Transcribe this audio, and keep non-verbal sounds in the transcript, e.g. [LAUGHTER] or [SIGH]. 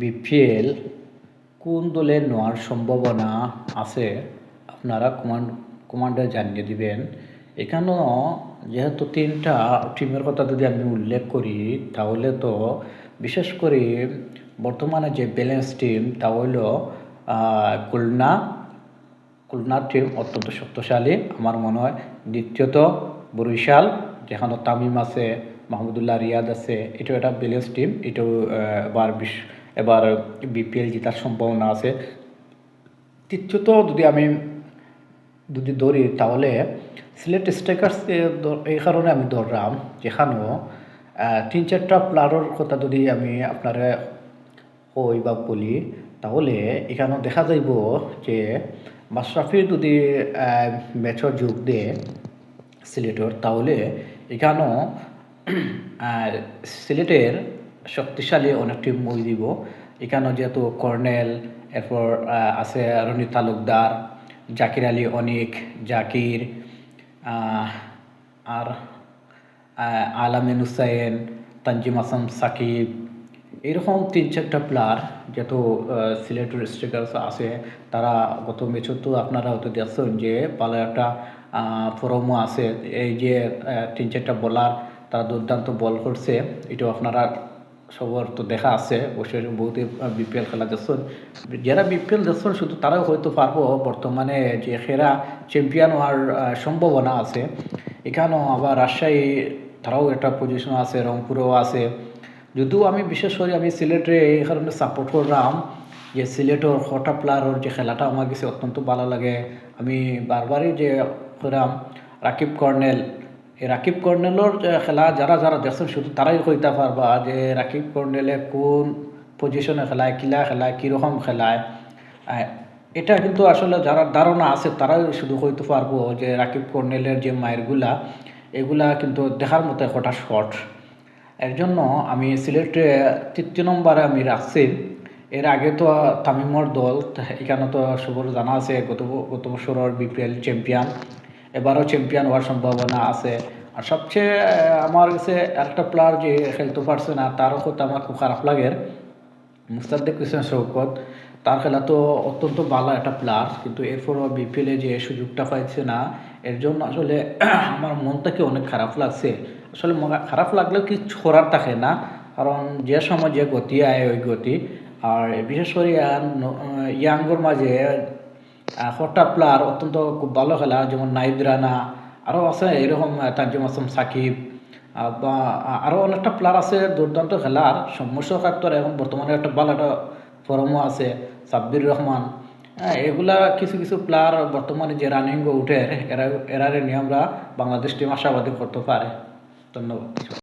BPL কোন দলে নেওয়ার সম্ভাবনা আছে? আপনারা কমান্ড কমান্ডে জানিয়ে দিবেন। এখানেও যেহেতু তিনটা টিমের কথা যদি আমি উল্লেখ করি, তাহলে তো বিশেষ করে বর্তমানে যে ব্যালেন্স টিম তা হইল খুলনা। খুলনার টিম অত্যন্ত শক্তিশালী, আমার মনে হয়। দ্বিতীয়ত বরিশাল, যেখানে তামিম আছে, মাহমুদুল্লাহ রিয়াদ আছে। এটাও একটা ব্যালেন্স টিম এটাও এবার বিশ এবার বিপিএল জেতার সম্ভাবনা আছে। তৃতীয়ত যদি আমি যদি ধরি, তাহলে সিলেট স্ট্রাইকার্স এই কারণে আমি ধরলাম যেখানেও তিন চারটা প্লেয়ারের কথা যদি আমি আপনারা কই বা বলি, তাহলে এখানেও দেখা যাইব যে মাশরাফির যদি ম্যাচর যোগ দেয় সিলেটর তাহলে এখানেও সিলেটের শক্তিশালী অনেক টিম মই দিব। এখানেও যেহেতু কর্নেল, এরপর আছে রনি তালুকদার, জাকির আলী অনিক, জাকির আর আলামিন হুসাইন, তানজিম আসাম সাকিব, এরকম তিন চারটা প্লেয়ার যেহেতু সিলেটের স্ট্রাইকার্স আছে, তারা গত ম্যাচে তো আপনারা হয়তো দেখছেন যে ভালো একটা ফরমও আছে। এই যে তিন চারটা বলার তারা দুর্দান্ত বল করছে, এটাও আপনারা সবার তো দেখা আছে, অবশ্যই বহুতে বিপিএল খেলা দেখছেন। যারা বিপিএল দেখছেন, শুধু তারাও হয়তো পারব, বর্তমানে যে সেরা চ্যাম্পিয়ন হওয়ার সম্ভাবনা আছে। এখানেও আবার রাজশাহী, তারাও একটা পজিশন আছে, রংপুরেও আছে। যদিও আমি বিশেষ করে আমি সিলেটে এই কারণে সাপোর্ট করলাম, যে সিলেটের হটা প্লেয়ারের যে খেলাটা আমার কাছে অত্যন্ত ভালো লাগে। আমি বারবারই যে করাম রাকিব কর্নেল এই রাকিব কর্নেলের খেলা যারা যারা দেখছেন, শুধু তারাই কইতে পারবা যে রাকিব কর্নেলে কোন পজিশনে খেলায়, কিলা খেলায়, কীরকম খেলায়। এটা কিন্তু আসলে যারা ধারণা আছে, তারাই শুধু কইতে পারব যে রাকিব কর্নেলের যে মায়েরগুলা এগুলা কিন্তু দেখার মতো একটা শট এর জন্য আমি সিলেটে তৃতীয় নম্বরে আমি রাখছি। এর আগে তো তামিমর দল, এখানে তো সবর জানা আছে, গত গত বছরের বিপিএল চ্যাম্পিয়ন এবারও চ্যাম্পিয়ন হওয়ার সম্ভাবনা আছে। আর সবচেয়ে আমার কাছে একটা প্লেয়ার যে খেলতে পারছে না, তারও কথা আমার খুব খারাপ লাগে। মুস্তাদ্দেক হোসেন শৌকত তার খেলা তো অত্যন্ত ভালো একটা প্লেয়ার কিন্তু এরপরও বিপিএলে যে সুযোগটা পাইছে না, এর জন্য আসলে [CLEARS THROAT] আমার মনটাকে অনেক খারাপ লাগছে। আসলে খারাপ লাগলেও কিছু করার থাকে না, কারণ যে সময় যে গতি আয় ওই গতি। আর বিশেষ করে ইয়াঙ্গর মাঝে হটা প্লেয়ার অত্যন্ত খুব ভালো খেলা যেমন নাইদ রানা আরও আছে এরকম আহ, তানজিম আসম সাকিব বা আরও অনেকটা প্লেয়ার আছে দুর্দান্ত খেলার। সমস্যা কাটতর এখন বর্তমানে একটা ভালো একটা ফরমও আছে সাব্বির রহমান। হ্যাঁ এগুলা কিছু কিছু প্লেয়ার বর্তমানে যে রানিং উঠে এরা এরারে নিয়ে আমরা বাংলাদেশ টিম আশাবাদী করতে পারে। ধন্যবাদ।